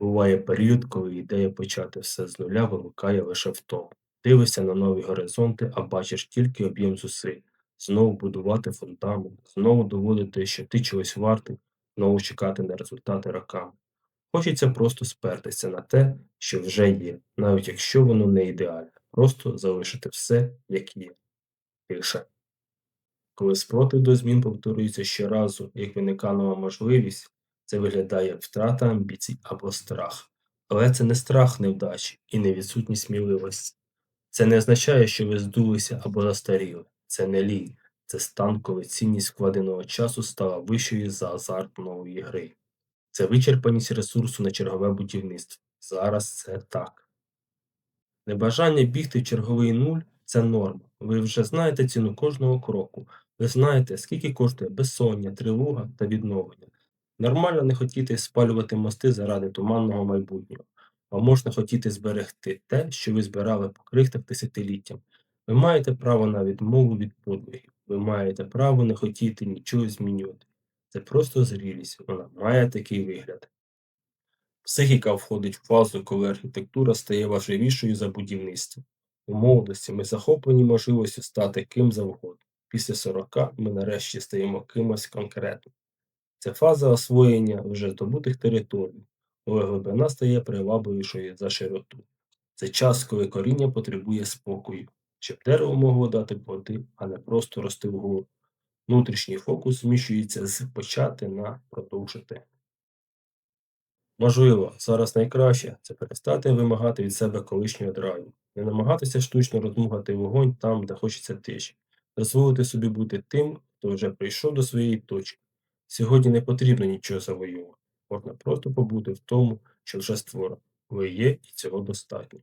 Буває період, коли ідея почати все з нуля вимикає лише в тому. Дивишся на нові горизонти, а бачиш тільки об'єм зусиль. Знову будувати фундамент, знову доводити, що ти чогось вартий, знову чекати на результати роками. Хочеться просто спертися на те, що вже є, навіть якщо воно не ідеальне, просто залишити все, як є. Тише. Коли спротив до змін повторюється щоразу, як виникає нова можливість, це виглядає як втрата амбіцій або страх. Але це не страх невдачі і не відсутність сміливості. Це не означає, що ви здулися або застаріли. Це не лінь. Це стан, коли цінність вкладеного часу стала вищою за азарт нової гри. Це вичерпаність ресурсу на чергове будівництво. Зараз це так. Небажання бігти в черговий нуль це норма. Ви вже знаєте ціну кожного кроку. Ви знаєте, скільки коштує безсоння, тривога та відновлення. Нормально не хотіти спалювати мости заради туманного майбутнього, а можна хотіти зберегти те, що ви збирали по крихтах десятиліттям. Ви маєте право на відмову від подвигів. Ви маєте право не хотіти нічого змінювати. Це просто зрілість, вона має такий вигляд. Психіка входить в фазу, коли архітектура стає важливішою за будівництво. У молодості ми захоплені можливістю стати ким завгодно. Після 40 ми нарешті стаємо кимось конкретним. Це фаза освоєння вже здобутих територій, глибина стає привабливішою за широту. Це час, коли коріння потребує спокою, щоб дерево могло дати плоди, а не просто рости вгору. Внутрішній фокус зміщується з почати на продовжити. Можливо, зараз найкраще це перестати вимагати від себе колишнього драйву, не намагатися штучно роздмухати вогонь там, де хочеться тиші, дозволити собі бути тим, хто вже прийшов до своєї точки. Сьогодні не потрібно нічого завоювати, можна просто побути в тому, що вже створено. Ви є і цього достатньо.